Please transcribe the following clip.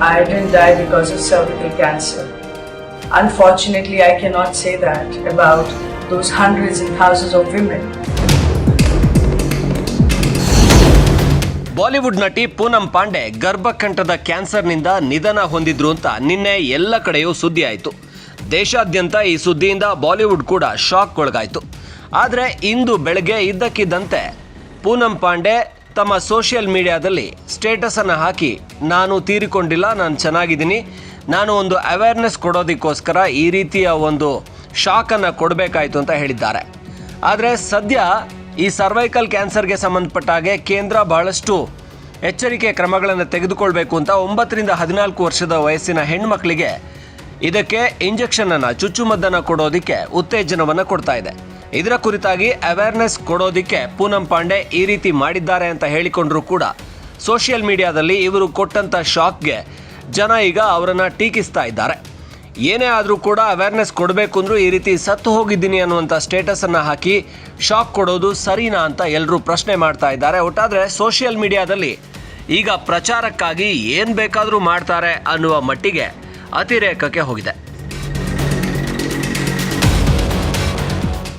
I didn't die because of cervical cancer. Unfortunately, I cannot say that about those hundreds and thousands of women Bollywood ನಟಿ ಪೂನಂ ಪಾಂಡೆ ಗರ್ಭಕಂಠದ ಕ್ಯಾನ್ಸರ್ನಿಂದ ನಿಧನ ಹೊಂದಿದ್ರು ಅಂತ ನಿನ್ನೆ ಎಲ್ಲ ಕಡೆಯೂ ಸುದ್ದಿ ಆಯಿತು ದೇಶಾದ್ಯಂತ ಈ ಸುದ್ದಿಯಿಂದ ಬಾಲಿವುಡ್ ಕೂಡ ಶಾಕ್ ಒಳಗಾಯಿತು ಆದರೆ ಇಂದು ಬೆಳಗ್ಗೆ ಇದ್ದಕ್ಕಿದ್ದಂತೆ ಪೂನಂ ಪಾಂಡೆ ತಮ್ಮ ಸೋಷಿಯಲ್ ಮೀಡಿಯಾದಲ್ಲಿ ಸ್ಟೇಟಸನ್ನು ಹಾಕಿ, ನಾನು ತೀರಿಕೊಂಡಿಲ್ಲ, ನಾನು ಚೆನ್ನಾಗಿದ್ದೀನಿ. ನಾನು ಒಂದು ಅವೇರ್ನೆಸ್ ಕೊಡೋದಕ್ಕೋಸ್ಕರ ಈ ರೀತಿಯ ಒಂದು ಶಾಕನ್ನು ಕೊಡಬೇಕಾಯಿತು ಅಂತ ಹೇಳಿದ್ದಾರೆ. ಆದರೆ ಸದ್ಯ ಈ ಸರ್ವೈಕಲ್ ಕ್ಯಾನ್ಸರ್ಗೆ ಸಂಬಂಧಪಟ್ಟ ಹಾಗೆ ಕೇಂದ್ರ ಬಹಳಷ್ಟು ಎಚ್ಚರಿಕೆ ಕ್ರಮಗಳನ್ನು ತೆಗೆದುಕೊಳ್ಬೇಕು ಅಂತ ಒಂಬತ್ತರಿಂದ ಹದಿನಾಲ್ಕು ವರ್ಷದ ವಯಸ್ಸಿನ ಹೆಣ್ಮಕ್ಳಿಗೆ ಇದಕ್ಕೆ ಇಂಜೆಕ್ಷನನ್ನು ಚುಚ್ಚುಮದ್ದನ್ನು ಕೊಡೋದಕ್ಕೆ ಉತ್ತೇಜನವನ್ನು ಕೊಡ್ತಾ ಇದೆ. ಇದರ ಕುರಿತಾಗಿ ಅವೇರ್ನೆಸ್ ಕೊಡೋದಿಕ್ಕೆ ಪೂನಂ ಪಾಂಡೆ ಈ ರೀತಿ ಮಾಡಿದ್ದಾರೆ ಅಂತ ಹೇಳಿಕೊಂಡ್ರು ಕೂಡ ಸೋಷಿಯಲ್ ಮೀಡಿಯಾದಲ್ಲಿ ಇವರು ಕೊಟ್ಟಂತ ಶಾಕ್ಗೆ ಜನ ಈಗ ಅವರನ್ನ ಟೀಕಿಸ್ತಾ ಇದ್ದಾರೆ. ಏನೇ ಆದರೂ ಕೂಡ ಅವೇರ್ನೆಸ್ ಕೊಡಬೇಕು ಅಂದ್ರೂ ಈ ರೀತಿ ಸತ್ತು ಹೋಗಿದ್ದೀನಿ ಅನ್ನುವಂಥ ಸ್ಟೇಟಸನ್ನು ಹಾಕಿ ಶಾಕ್ ಕೊಡೋದು ಸರಿನಾ ಅಂತ ಎಲ್ಲರೂ ಪ್ರಶ್ನೆ ಮಾಡ್ತಾ ಇದ್ದಾರೆ. ಒಟ್ಟಾದರೆ ಸೋಷಿಯಲ್ ಮೀಡಿಯಾದಲ್ಲಿ ಈಗ ಪ್ರಚಾರಕ್ಕಾಗಿ ಏನು ಬೇಕಾದರೂ ಮಾಡ್ತಾರೆ ಅನ್ನುವ ಮಟ್ಟಿಗೆ ಅತಿರೇಕಕ್ಕೆ ಹೋಗಿದೆ.